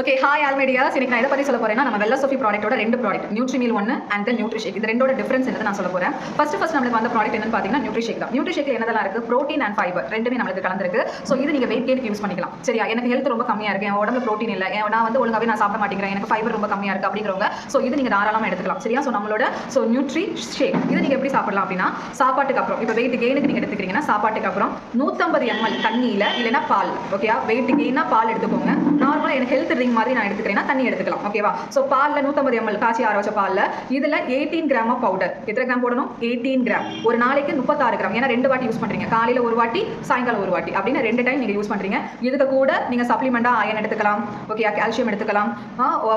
Okay hi ஆல்மேடியாஸ் இன்னைக்கு நான் எதை பற்றி சொல்ல போறேன்னா நம்ம வெள்ள சோஃபி ப்ராடக்ட்டோட ரெண்டு ப்ராடக்ட் நியூட்ரி மீல் ஒன்று அண்ட் தென் நியூட்ரி ஷேக் இது ரெண்டோட டிஃபரன்ஸ் என்னது நான் சொல்ல போறேன். ஃபர்ஸ்ட் ஃபர்ஸ்ட் நம்மளுக்கு வந்த ப்ராடக்ட் என்னன்னு பார்த்தீங்கன்னா நியூட்ரி ஷேக் தான் நியூட்ரி என்னதெல்லாம் இருக்கு? ப்ரோட்டீன் அண்ட் ஃபைபர் ரெண்டுமே நம்மளுக்கு கலந்துருக்கு. ஸோ இது நீங்க வெயிட் கெயினுக்கு யூஸ் பண்ணிக்கலாம். சரியா? எனக்கு ஹெல்த் ரொம்ப கம்மியா இருக்கு. என் உடம்பு ப்ரோட்டீன் இல்லை. நான் வந்து ஒழுங்காவே நான் சாப்பிட மாட்டேங்கிறேன். எனக்கு ஃபைபர் ரொம்ப கம்மியா இருக்கு அப்படிங்கிறவங்க. ஸோ இது நீங்க தாராளமாக எடுத்துக்கலாம். சரியா? ஸோ நம்மளோட ஸோ நியூட்ரி ஷேக் இது நீங்க எப்படி சாப்பிடலாம் அப்படின்னா சாப்பாட்டுக்கு அப்புறம் இப்போ வெயிட் கெயினுக்கு நீங்க எடுத்துக்கிறீங்கன்னா சாப்பாட்டுக்கு அப்புறம் நூற்றம்பது எம்எல் தண்ணியில இல்லைன்னா பால். ஓகேயா வெயிட் கெயினா பால் எடுத்துக்கோங்க. நார்மலாக எனக்கு ஹெல்த் ட்ரிங்க் மாதிரி நான் எடுத்துக்கிறேன்னா தண்ணி எடுத்துக்கலாம் ஓகேவா ஸோ பாலில் நூற்றம்பது எம்எல் காய்ச்சி ஆற வச்ச பாலில் இதில் எயிட்டீன் கிராம் ஆஃப் பவுடர் எத்தனை கிராம் போடணும்? எயிட்டீன் கிராம் ஒரு நாளைக்கு முப்பத்தாறு கிராம் ஏன்னா ரெண்டு வாட்டி யூஸ் பண்ணுறீங்க காலையில் ஒரு வாட்டி சாயங்காலம் ஒரு வாட்டி. அப்படின்னு ரெண்டு டைம் நீங்கள் யூஸ் பண்ணுறீங்க இதுக்கு கூட நீங்கள் சப்ளிமெண்ட்டாக அயன் எடுத்துக்கலாம் ஓகே கால்சியம் எடுத்துக்கலாம்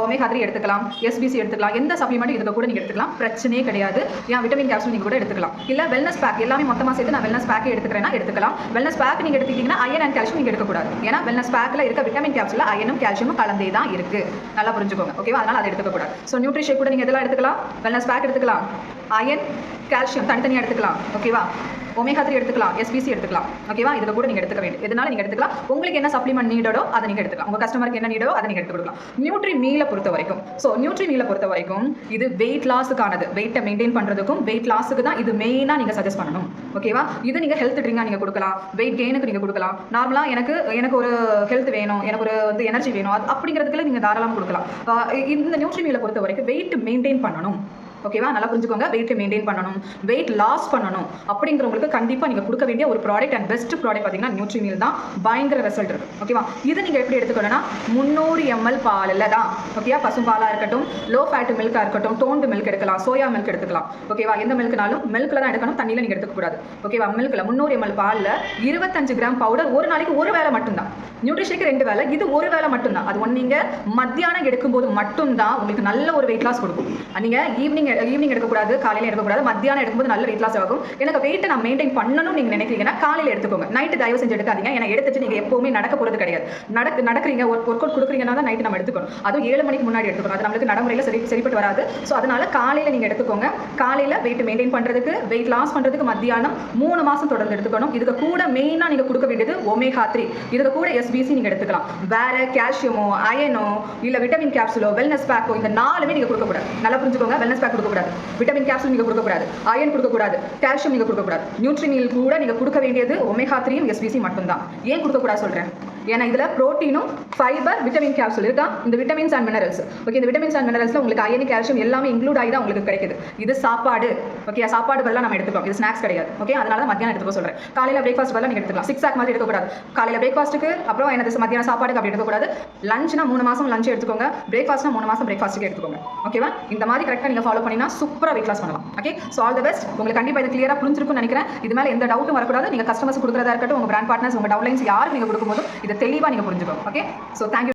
ஒமேகா த்ரீ எடுத்துக்கலாம் எஸ்பிசி எடுத்துக்கலாம் எந்த சப்ளிமெண்ட் இதுக்கு கூட நீங்கள் எடுத்துக்கலாம். பிரச்சனையே கிடையாது. ஏன் விட்டமின் கேப்சூல் நீங்கள் கூட எடுத்துக்கலாம். இல்லை வெல்னஸ் பேக் எல்லாமே மொத்தமாக சேர்த்து நான் வெல்னஸ் பேக்கே எடுத்துக்கிறேன்னா எடுத்துக்கலாம். வெல்னஸ் பேக் நீங்கள் எடுத்துக்கிட்டிங்கன்னா அயன் அண்ட் கால்சியம் நீங்கள் எடுக்கக்கூடாது. ஏன்னா வெல்னஸ் பேக்கில் இருக்க விட்டமின் கேப்சூலில் வைட்டமினும் கால்சியமும் கலந்தே தான் இருக்கு. நல்லா புரிஞ்சுக்கோங்க. ஓகேவா அதனால அதை எடுத்துக்க கூடாது. ஸோ நியூட்ரிஷேக் கூட நீங்கள் எதெல்லாம் எடுத்துக்கலாம். வெல்னஸ் பேக் எடுத்துக்கலாம். அயன் கால்சியம் தனித்தனியாக எடுத்துக்கலாம். ஓகேவா ஒமேகா த்ரீ எடுத்துக்கலாம் எஸ்பிசி எடுத்துக்கலாம். ஓகேவா இதில் கூட நீங்கள் எடுத்துக்க வேண்டியது எதனால நீங்கள் எடுத்துக்கலாம். உங்களுக்கு என்ன சப்ளிமெண்ட் நீடோ அதை நீங்கள் எடுத்துக்கலாம். உங்கள் கஸ்டமருக்கு என்ன நீடோ அதை நீங்கள் எடுத்து கொடுக்கலாம். நியூட்ரி மீலை பொறுத்த வரைக்கும். ஸோ நியூட்ரி மீலை பொறுத்த வரைக்கும் இது வெயிட் லாஸுக்கானது வெயிட்டை மெயின்டைன் பண்ணுறதுக்கும் வெயிட் லாஸுக்கு தான் இது மெயினாக நீங்கள் சஜஸ்ட் பண்ணணும். ஓகேவா இது நீங்கள் ஹெல்த் ட்ரிங்காக நீங்கள் கொடுக்கலாம். வெயிட் கெயினுக்கு நீங்கள் கொடுக்கலாம். நார்மலாக எனக்கு எனக்கு ஒரு ஹெல்த் வேணும். எனக்கு ஒரு வந்து எனர்ஜி வேணும். அது அப்படிங்கிறதுக்குள்ள நீங்கள் தாராளமாக கொடுக்கலாம். இந்த நியூட்ரி மீலை பொறுத்த வரைக்கும் வெயிட் மெயின்டைன் பண்ணணும். ஓகேவா நல்லா புரிஞ்சுக்கோங்க. வெயிட் மெயின்டைன் பண்ணணும். வெயிட் லாஸ் பண்ணணும். அப்படிங்கிறவங்களுக்கு கண்டிப்பாக நீங்கள் கொடுக்க வேண்டிய ஒரு ப்ராடக்ட் அண்ட் பெஸ்ட் ப்ராடக்ட் பார்த்தீங்கன்னா நியூட்ரி மீல் தான். பயங்கர ரிசல்ட் இருக்கு. ஓகேவா இது நீங்கள் எப்படி எடுத்துக்கணும்னா முந்நூறு எம்எல் பாலில் தான். ஓகேவா பசும்பாலாக இருக்கட்டும் லோ ஃபேட் மில்காக இருக்கட்டும் டோண்டு மில்க் எடுக்கலாம் சோயா மில்க் எடுத்துக்கலாம். ஓகேவா எந்த மில்க்னாலும் மில்கில் தான் எடுக்கணும். தண்ணியில் நீங்கள் எடுத்துக்கக்கூடாது ஓகேவா மில்கில் முந்நூறு எம்எல் பாலில் இருபத்தஞ்சு கிராம் பவுடர் ஒரு நாளைக்கு ஒரு வேளை மட்டும்தான். நியூட்ரிஷனுக்கு ரெண்டு வேலை இது ஒரு வேளை மட்டும்தான். அது ஒன்று நீங்கள் மத்தியானம் எடுக்கும்போது மட்டும்தான் உங்களுக்கு நல்ல ஒரு வெயிட் லாஸ் கொடுக்கும். நீங்கள் ஈவினிங் ஈவினிங் எடுக்கக்கூடாது காலையில் எடுக்கக்கூடாது மத்தியானம் எடுக்கும்போது நல்ல வெயிட் லாஸ் ஆகும் எனக்கு வெயிட்டை நான் மெயின்டைன் பண்ணணும்னு நீங்கள் நினைக்கிறீங்கன்னா காலையில் எடுத்துக்கோங்க. நைட்டு தயவு செஞ்சு எடுக்காதீங்க. ஏன்னா எடுத்துட்டு நீங்கள் எப்பவுமே நடக்க போகிறது கிடையாது. நடக்க நடக்கிறீங்க ஒர்க் ஒர்க் அவுட் கொடுக்குறீங்கன்னா தான் நைட்டு நம்ம எடுத்துக்கணும். அதுவும் ஏழு மணிக்கு முன்னாடி எடுத்துக்கணும். அது நம்மளுக்கு நடைமுறையில் சரி சரிப்பட்டு வராது. ஸோ அதனால காலையில் நீங்கள் எடுத்துக்கோங்க. காலையில் வெயிட் மெயின்டைன் பண்ணுறதுக்கு வெயிட் லாஸ் பண்ணுறதுக்கு மத்தியானம் மூணு மாதம் தொடர்ந்து எடுத்துக்கணும். இதுக்கு கூட மெயினாக நீங்கள் கொடுக்க வேண்டியது ஒமேகா த்ரீ இதுக்கு கூட எஸ்பிசி நீங்கள் எடுத்துக்கலாம். வேற கால்சியமோ அயனோ இல்லை விட்டமின் கேப்சுலோ வெல்னஸ் பேக்கோ இந்த நாலுமே நீங்கள் கொடுக்கக்கூடாது. நல்லா புரிஞ்சுக்கோங்க. வெல்னஸ் பேக் கொடுக்கக்கூடாது. விட்டமின் கேப்சூல் நீங்கள் கொடுக்கக்கூடாது. அயன் கொடுக்கக்கூடாது. கால்சியம் நீங்கள் கொடுக்கக்கூடாது. நியூட்ரினில் கூட நீங்கள் கொடுக்க வேண்டியது ஒமேகா த்ரீயும் எஸ்பிசி மட்டும்தான். ஏன் கொடுக்கக்கூடாது சொல்கிறேன் ஏன்னா இதில் ப்ரோட்டீனும் ஃபைபர் விட்டமின் கேப்சூல் இருக்கா? இந்த விட்டமின்ஸ் அண்ட் மினரல்ஸ் ஓகே இந்த விட்டமின்ஸ் அண்ட் மினரல்ஸில் உங்களுக்கு அயனி கால்சியம் எல்லாமே இன்க்ளூட் ஆகி தான் உங்களுக்கு கிடைக்குது. இது சாப்பாடு. ஓகே சாப்பாடு பதிலாக நம்ம எடுத்துக்கோம் இது ஸ்நாக்ஸ் கிடையாது. ஓகே அதனால தான் மத்தியானம் எடுத்துக்க சொல்கிறேன் காலையில் பிரேக்ஃபாஸ்ட் பதிலாக நீங்கள் எடுத்துக்கலாம். சிக்ஸ் ஆக் மாதிரி எடுக்கக்கூடாது. காலையில் பிரேக்ஃபாஸ்ட்டுக்கு அப்புறம் எனது மத்தியானம் சாப்பாடுக்கு அப்படி எடுக்கக்கூடாது. லஞ்ச்னா மூணு மாதம் லஞ்ச் எடுத்துக்கோங்க. பிரேக்ஃபாஸ்ட்னா மூணு மாதம் பிரேக்ஃபாஸ்ட்டுக்கு எடுத்துக்கோங்க. ஓகேவா இந்த மாதிரி கரெக்டாக நீங்கள் ஃபாலோ பண்ணினா சூப்பராக வெயிட் லாஸ் பண்ணலாம். Okay so all the best உங்களுக்கு கண்டிப்பாக இது கிளியராக புரிஞ்சிருக்கும்னு நினைக்கிறேன். இது மேலே எந்த டவுட்டும் வரக்கூடாது. நீங்கள் கஸ்டமர்ஸ் கொடுக்குறதா இருக்கட்டும் உங்கள் பிராண்ட் பார்ட்னர்ஸ் உங்கள் டவுன்லைன்ஸ் யாருக்கு நீங்கள் கொடுக்கும்போது இது தெளிவாக நீங்கள் புரிஞ்சுக்கணும் ஓகே ஸோ தேங்க்யூ